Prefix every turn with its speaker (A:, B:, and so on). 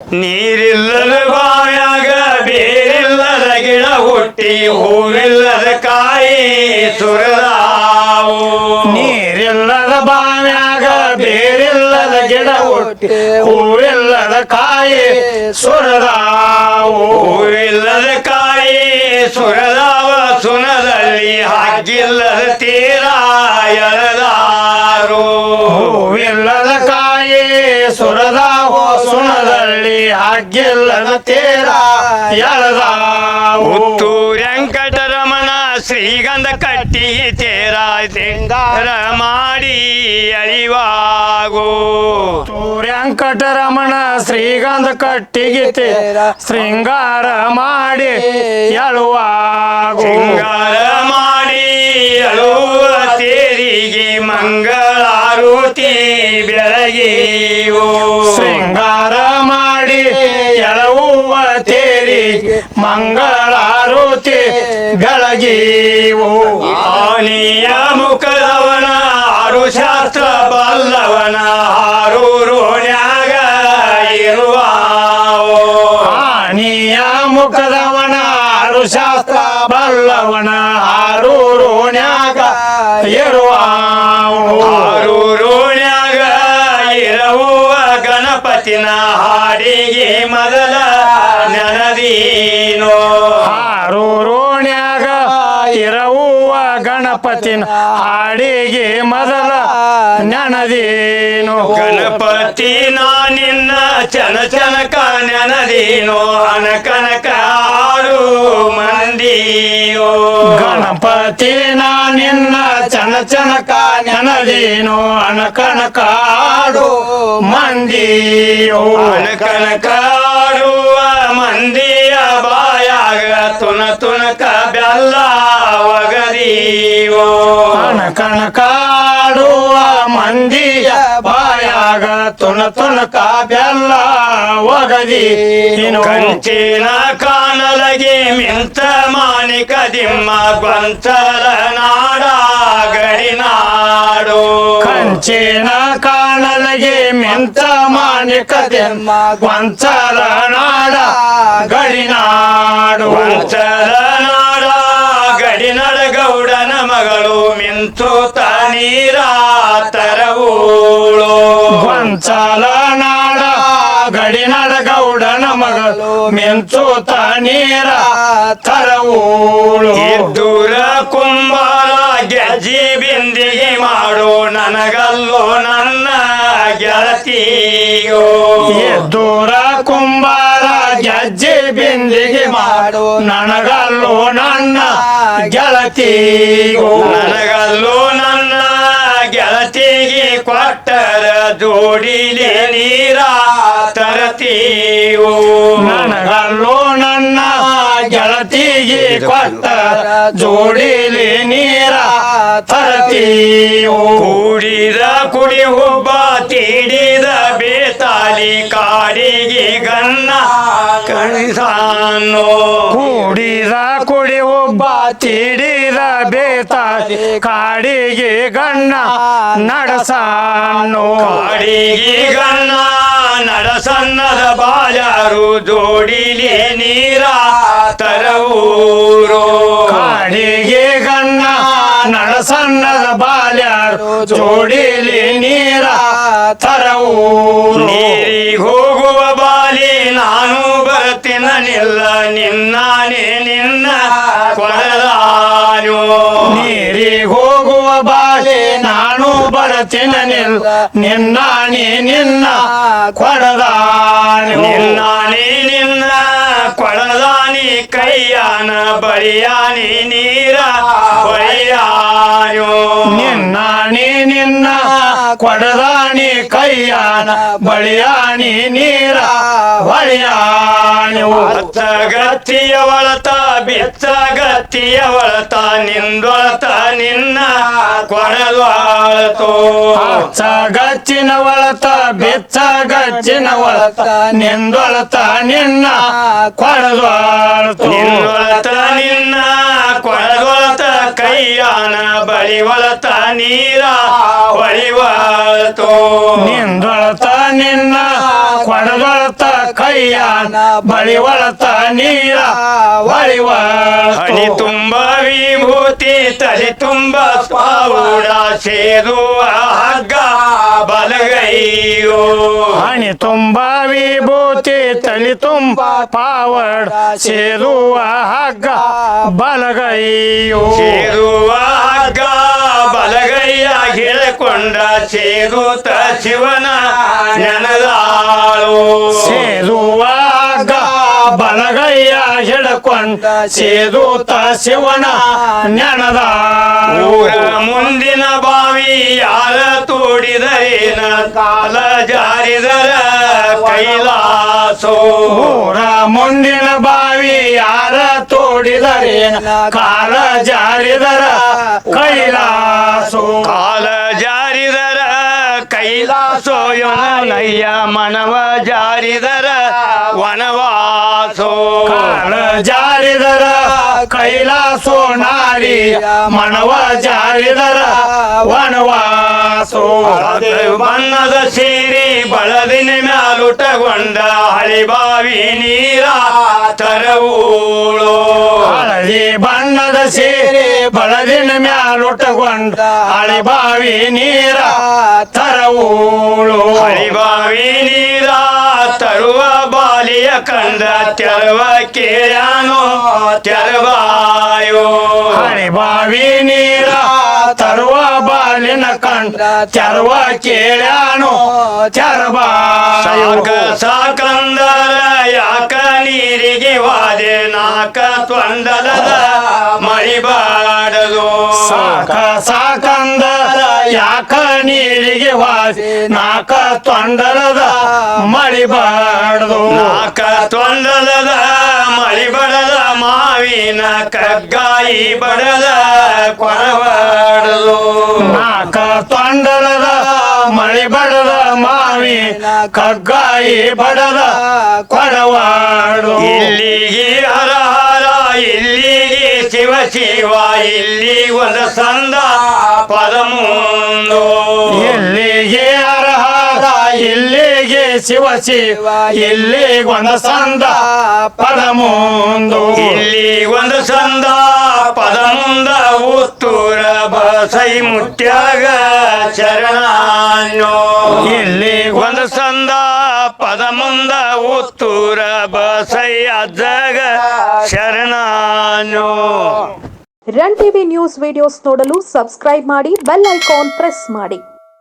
A: ನೀರಿಲ್ಲದ ಬಾಯಾಗ, ಬೇರಿಲ್ಲದ ಗಿಡ ಹುಟ್ಟಿ, ಹೂವಿಲ್ಲದ ಕಾಯಿ ಸುರದಾವು
B: ನೀರಿಲ್ಲದ ಬಾಯಾಗ, ಬೇರಿಲ್ಲದ ಗಿಡ ಹುಟ್ಟಿ, ಹೂವಿಲ್ಲದ ಕಾಯಿ ಸುರದಾವು
A: ಹೂವಿಲ್ಲದ ಕಾಯಿ ಸುರದಾವ ಸುನದಲ್ಲಿ ಹಾಕಿಲ್ಲದ ತೀರ ಎಳೆದಾರು.
B: ಹೂವಿಲ್ಲದ ಕಾಯಿ ಸುರದಾವು ಸುಣದಲ್ಲಿ ಹಾಗೆಲ್ಲನ ತೇರ ಎಳದ
A: ಹುತ್ತು ವೆಂಕಟರಮಣ ಶ್ರೀಗಂಧ ಕಟ್ಟಿ ತೇರ ಸಿಂಗಾರ ಮಾಡಿ ಅಳಿವಾಗೋ
B: ವೆಂಕಟರಮಣ ಶ್ರೀಗಂಧ ಕಟ್ಟಿಗೆ ತೇರ ಶೃಂಗಾರ ಮಾಡಿ ಎಳುವಾಗೋ.
A: ಶೃಂಗಾರ ಮಾಡಿ ಅಳುವ ತೇರಿಗೆ ಮಂಗಳಾರುತಿ ಬೆಳಗಿಯೋ
B: ಶೃಂಗಾರ ಮಾಡಿ ಎಳವುವ ತೇರಿ ಮಂಗಳಾರುತಿ ಬೆಳಗೀವು
A: ಆನಿಯ ಮುಖದವನ ಆರು ಶಾಸ್ತ್ರ ಬಲ್ಲವನ ಆರು ರೋಣ್ಯಾಗ ಇರುವ
B: ಆನಿಯ ಮುಖದವನ ಆರು ಶಾಸ್ತ್ರ ಬಲ್ಲವನ
A: ಗಣಪತಿನ ಹಾಡಿಗೆ ಮೊದಲ ನನದೀನೋ.
B: ರೋಣ್ಯಾಗ ಇರವುವ ಗಣಪತಿನ ಹಾಡಿಗೆ ಮೊದಲ ನನದೇನು?
A: ಗಣಪತಿ ನಿನ್ನ ಚನ ಚನಕ ನೆನದೀನೋ ಅನಕನಕ ಆರು ಮಂದಿಯೋ?
B: ಗಣಪತಿ ನಿನ್ನ ಚನ ಚನಕ ನೆನದೇನು ಅನಕನಕಾಡು ಮಂದಿಯೋ?
A: ಅನಕನಕಾಡುವ ಒಗದೀವೋ
B: ಕಾಡುವ ಮಂದಿಯ ಬಾಯಾಗ ತುಣ ತುನಕ ಬೆಲ್ಲ ಒಗದಿ. ಇನ್ನು
A: ಕಂಚಿನ ಕಾನಲಗೆ ಮಿಂತ ಮಾನಿಕ ದಿಮ್ಮ ಗೊಂಚಲ ನಾಡ. ಗಡಿನಾಡು
B: ಕಂಚಿನ ಕಾಣಲಗೆ ಮಿಂತ ಮಾನಿಕ ದಿಮ್ಮ ಗೊಂಚಲ ನಾಡ. ಗಡಿನಾಡು
A: ಗೊಂಚಲ ನಾಡ ಗಡಿನಾಡ ಗೌಡನ ಮಗಳು ಮಿಂತು ತಾನೀರಾ ತರವೂಳು
B: ಗೊಂಚಲ ನಾಡ ಗಡಿನಾಡ ಗೌಡನ ಮಗಳು ಮಿಂತು ತನೀರ ತರವೂಳು
A: ದೂರ ಕುಂಬಾರ ಗೆಜ್ಜಿ ಬಿಂದಿಗೆ ಮಾಡು ನನಗಲ್ಲೋ ನನ್ನ ಗೆಳತಿಯೋ.
B: ದೂರ ಕುಂಬಾರ ಗೆಜ್ಜೆ ಬಿಂದಿಗೆ ಮಾಡು ನನಗಲ್ಲೋ ನನ್ನ ಗೆಳತಿಗೂ
A: ನನಗಲ್ಲೋ ನನ್ನ ಗೆಳತಿಗೆ ಕೊಟ್ಟರ ಜೋಡಿಲಿ ನೀರ ತರತೀವು.
B: ನನಗಲ್ಲೋ ನನ್ನ ಗೆಳತಿಗೆ ಕೊಟ್ಟ ಜೋಡಿಲಿ ನೀರ ತರತೀವು.
A: ಕೂಡಿದ ಕುಡಿ ಒಬ್ಬ ತೀಡಿದ ಬೇತಾಲಿ ಕಾಡಿಗೆ ಗನ್ನ ಕಣಿಸಾನು
B: ಕೂಡಿದ ಕುಡಿ ಒಬ್ಬ ತಿಡಿದ ಬೇತ ಕಾಡಿಗೆ ಗಣ್ಣ ನಡಸಾನು.
A: ಕಾಡಿಗೆ ಗನ್ನ ನಡಸನ್ನದ ಬಾಜಾರು ಜೋಡಿಲಿ ನೀರ ತರವೂರು.
B: ಕಾಡಿಗೆ ಗಣ್ಣ ನಡಸನ್ನದ ಬಾಲ್ಯಾರು ಜೋಡಿಲಿ ನೀರ ತರವೂರು.
A: ನಿನ್ನ ನೀ ನಿನ್ನ ಕೊಡಲಾನು.
B: ನೀರಿ ಹೋಗುವ ಬಾಲೆ ನಾನು ಬರತಿನ ನಿಲ್ ನಿನ್ನ ನೀ ನಿನ್ನ ಕೊಡದಾನು
A: ನೀ ನಿನ್ನ ಕೊಡಲಾನಿ ಕೈಯಾನ ಬಳಿಯಾನಿ ನೀರ ಬಳಿಯಾನು
B: ನಿನ್ನ ನೀ ನಿನ್ನ ಕೊಡದಾಣಿ ಕೈಯಾನ ಬಳಿಯಾನಿ ನೀರ ಬಳಿಯಾನು
A: ಗತಿಯ ಒಳತ ಬೆಚ್ಚ ಗತಿಯ ಒಳತ ನಿಂದೊಳತ ನಿನ್ನ ಕೊಡಲ್ವಾಳತೋ
B: ಹಚ್ಚ ಗಚ್ಚಿನ ಒಳತ ಬೆಚ್ಚ ಗಚ್ಚಿನ ಒಳತ ನಿಂದೊಳತ ನಿನ್ನ ಕೊಡದ್ವಾಳು ಹೊಳಿವಾಳ್ತು
A: ನಿನ್ನೊಳತ ನಿನ್ನ ಕೊಳಗೊಳತ ಕೈಯಾನ ಬಳಿವಳತ ನೀರ ಹೊಳಿವಾಳ್ತು
B: ನಿಂದೊಳತ ನಿನ್ನ ಕೊಡದೊಳತ ಕೈಯಾನ ಬಳಿ ಒಳತ ನೀರ ಬಳಿವ
A: ಹಣಿ ತುಂಬ ವಿಭೂತಿ ತಲೆ ತುಂಬ ಪಾವುಡ ಸೇರುವ ಹಗ್ಗ ಬಲಗೈಯೋ.
B: ಹಣಿ ತುಂಬ ವಿಭೂತಿ ತಲೆ ತುಂಬ ಪಾವಡ ಸೇರುವ ಹಗ್ಗ ಬಲಗೈಯೋ.
A: ಸೇರುವ ಹಗ್ಗ ಬಲಗೈಯ ಹೇಳಿಕೊಂಡ ಸೇರುತ್ತ ಶಿವನ ನೆನದಾಳು.
B: ಸೇರುವ ಹಗ್ಗ ಬಲಗೈಯ ಹಿಡ್ಕೊಂಡ ಸೇದೂತ ಶಿವನ ನೆನದ
A: ಊರ ಮುಂದಿನ ಬಾವಿ ಯಾರ ತೋಡಿದರೇನ ಕಾಲ ಜಾರಿದರ ಕೈಲಾಸೋ.
B: ಊರ ಮುಂದಿನ ಬಾವಿ ಯಾರ ತೋಡಿದರೇನ ಕಾಲ ಜಾರಿದರ ಕೈಲಾಸೋ.
A: ಕಾಲ ಜಾರಿದರ ಕೈಲಾಸೋ ನಯ್ಯ ಮನವ ಜಾರಿದರ ವನವಾಸೋ.
B: ಕಾಲ ಜಾರಿದರ ಕೈಲಾಸೋ ನಾರಿ ಮನವ ಜಾರಿದರ ವನವಾಸೋ.
A: ಅದು ಬಣ್ಣದ ಸೀರಿ ಬಳದಿನ ಮ್ಯಾಲುಟಗೊಂಡ ಹಳಿಬಾವಿ ನೀರ ತರವೂಳು.
B: ಹಳದಿ ಬಣ್ಣದ ಸೀರೆ ಬಳದಿನ ಮ್ಯಾಲುಟಗೊಂಡ ಹಳಿ ಬಾವಿ ನೀರ ತರವೂಳು.
A: ಹಳಿಬಾವಿ ನೀರ ತರುವ ಬಾಲಿಯ ಕಂಡ ತೆರವ ಕೇಳ್ಯಾನೋ ತೆರವಾಯೋ
B: ಹಳಿಬಾವಿ ನೀರ ತರುವ ಬಾಲಿನ ಕಂಡ ತೆರವ ಕೇಳ್ಯಾನು ತೆರಬಾಯೋ
A: ಸಾಕ ಸಾಕಂದರ ಯಾಕ ನೀರಿಗೆ ವಾದೆ ನಾಕ ತೊಂದಲದ ಮಳಿಬಾಡದು
B: ಸಾಕ ಸಾಕಂದ ಯಾಕ ನೀರಿಗೆ ವಾದೆ ನಾಕ ತೊಂದಲದ ಮಳಿ ಬಾಡದು
A: ನಾಕ ತೊಂದಲದ ಮಳಿ ಬಡದ ಮಾವಿನ ಕಗ್ಗಾಯಿ ಬಡದ ಕೊರವಾಡದು
B: ನಾಕ ಬಡದ ಮಾವಿ ಕಗ್ಗಾಯಿ ಬಡದ ಕೊಡವಾಡು.
A: ಇಲ್ಲಿಗೆ ಹರ ಹರ ಇಲ್ಲಿಗೆ ಶಿವ ಶಿವ ಇಲ್ಲಿ ಒಂದು ಸಂದ ಪದಮೂಂದು
B: ಇಲ್ಲಿಗೆ ಹರ ಹರ ಇಲ್ಲಿಗೆ ಶಿವ ಶಿವ ಒಂದು ಸಂದ, ಪದ ಮುಂದು.
A: ಇಲ್ಲಿ ಒಂದು ಸಂದ, ಪದ ಮುಂದ ಉತ್ತೂರ ಬಸೈ ಮುತ್ಯಾಗ ಶರಣೋ
B: ಇಲ್ಲಿ
A: ಒಂದು ಸಂದ, ಪದ ಮುಂದ ಉತ್ತೂರ ಬಸೈ ಅಜ್ಜಗ ಶರಣಾನ್ಯೋ
C: ರನ್ ಟಿವಿ ನ್ಯೂಸ್ ವಿಡಿಯೋಸ್ ನೋಡಲು ಸಬ್ಸ್ಕ್ರೈಬ್ ಮಾಡಿ, ಬೆಲ್ ಐಕಾನ್ ಪ್ರೆಸ್ ಮಾಡಿ.